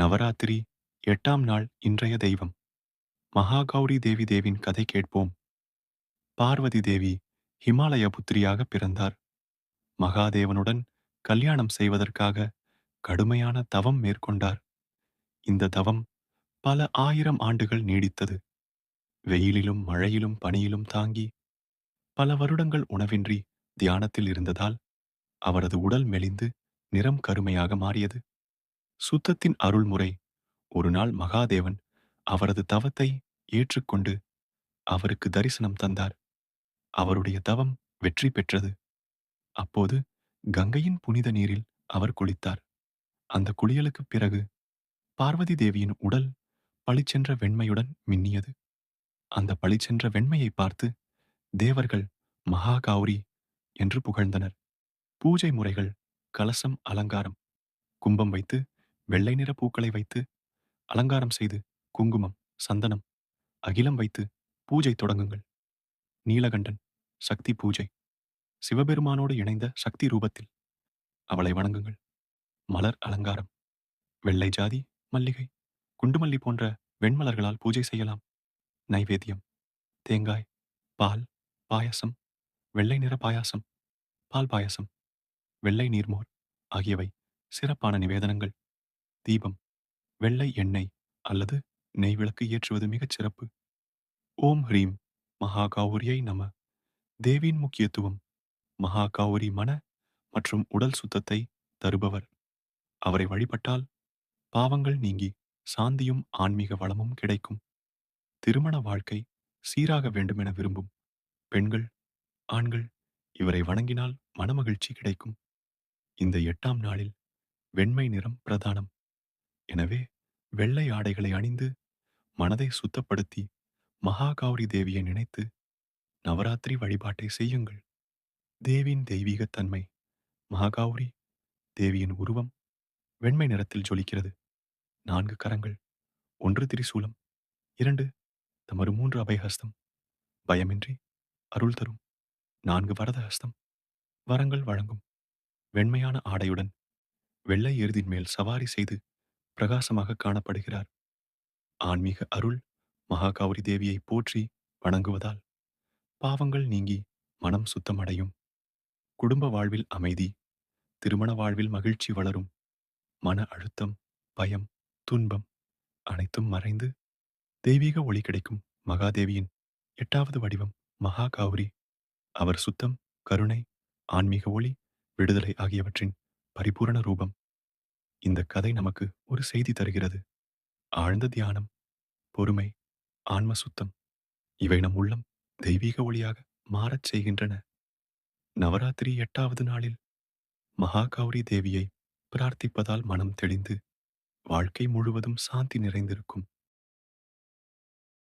நவராத்திரி எட்டாம் நாள் இன்றைய தெய்வம். மகாகௌரி தேவி தேவின் கதை கேட்போம். பார்வதி தேவி ஹிமாலய புத்திரியாக பிறந்தார். மகாதேவனுடன் கல்யாணம் செய்வதற்காக கடுமையான தவம் மேற்கொண்டார். இந்த தவம் பல ஆயிரம் ஆண்டுகள் நீடித்தது. வெயிலிலும் மழையிலும் பனியிலும் தாங்கி பல வருடங்கள் உணவின்றி தியானத்தில் இருந்ததால் அவரது உடல் மெலிந்து நிறம் கருமையாக மாறியது. சுத்தத்தின் அருள்முறை. ஒரு நாள் மகாதேவன் அவரது தவத்தை ஏற்றுக்கொண்டு அவருக்கு தரிசனம் தந்தார். அவருடைய தவம் வெற்றி பெற்றது. அப்போது கங்கையின் புனித நீரில் அவர் குளித்தார். அந்த குளியலுக்குப் பிறகு பார்வதி தேவியின் உடல் பளிச்சென்ற வெண்மையுடன் மின்னியது. அந்த பளிச்சென்ற வெண்மையை பார்த்து தேவர்கள் மகாகௌரி என்று புகழ்ந்தனர். பூஜை முறைகள் கலசம் அலங்காரம் கும்பம் வைத்து வெள்ளை நிற பூக்களை வைத்து அலங்காரம் செய்து குங்குமம் சந்தனம் அகிலம் வைத்து பூஜை தொடங்குங்கள். நீலகண்டன் சக்தி பூஜை. சிவபெருமானோடு இணைந்த சக்தி ரூபத்தில் அவளை வணங்குங்கள். மலர் அலங்காரம். வெள்ளை ஜாதி மல்லிகை குண்டுமல்லி போன்ற வெண்மலர்களால் பூஜை செய்யலாம். நைவேத்தியம். தேங்காய் பால் பாயசம். வெள்ளை நிற பாயாசம் பால் பாயசம். வெள்ளை நீர்மோர் ஆகியவை சிறப்பான நிவேதனங்கள். தீபம் வெள்ளை எண்ணெய் அல்லது நெய் விளக்கு ஏற்றுவது மிகச் சிறப்பு. ஓம் ஹ்ரீம் மகாகௌரியை நம. தேவியின் முக்கியத்துவம் மகாகௌரி மன மற்றும் உடல் சுத்தத்தை தருபவர். அவரை வழிபட்டால் பாவங்கள் நீங்கி சாந்தியும் ஆன்மீக வளமும் கிடைக்கும். திருமண வாழ்க்கை சீராக வேண்டுமென விரும்பும் பெண்கள் ஆண்கள் இவரை வணங்கினால் மனமகிழ்ச்சி கிடைக்கும். இந்த எட்டாம் நாளில் வெண்மை நிறம் பிரதானம். எனவே வெள்ளை ஆடைகளை அணிந்து மனதை சுத்தப்படுத்தி மகாகௌரி தேவியை நினைத்து நவராத்திரி வழிபாட்டை செய்யுங்கள். தேவியின் தெய்வீகத் தன்மை மகாகௌரி தேவியின் உருவம் வெண்மை நிறத்தில் ஜொலிக்கிறது. நான்கு கரங்கள் ஒன்று திரிசூலம் இரண்டு தமறு மூன்று அபயஹஸ்தம். பயமின்றி அருள் தரும் நான்கு வரத ஹஸ்தம் வரங்கள் வழங்கும் வெண்மையான ஆடையுடன் வெள்ளை எருதின் மேல் சவாரி செய்து பிரகாசமாக காணப்படுகிறார். ஆன்மீக அருள் மகாகௌரி தேவியை போற்றி வணங்குவதால் பாவங்கள் நீங்கி மனம் சுத்தமடையும். குடும்ப வாழ்வில் அமைதி திருமண வாழ்வில் மகிழ்ச்சி வளரும். மன அழுத்தம் பயம் துன்பம் அனைத்தும் மறைந்து தெய்வீக ஒளி கிடைக்கும் மகாதேவியின் எட்டாவது வடிவம் மகாகௌரி அவர் சுத்தம் கருணை ஆன்மீக ஒளி விடுதலை ஆகியவற்றின் பரிபூரண ரூபம். இந்த கதை நமக்கு ஒரு செய்தி தருகிறது. ஆழ்ந்த தியானம் பொறுமை ஆன்ம சுத்தம் இவை நம் உள்ளம் தெய்வீக ஒளியாக மாறச் செய்கின்றன. நவராத்திரி எட்டாவது நாளில் மகாகௌரி தேவியை பிரார்த்திப்பதால் மனம் தெளிந்து வாழ்க்கை முழுவதும் சாந்தி நிறைந்திருக்கும்.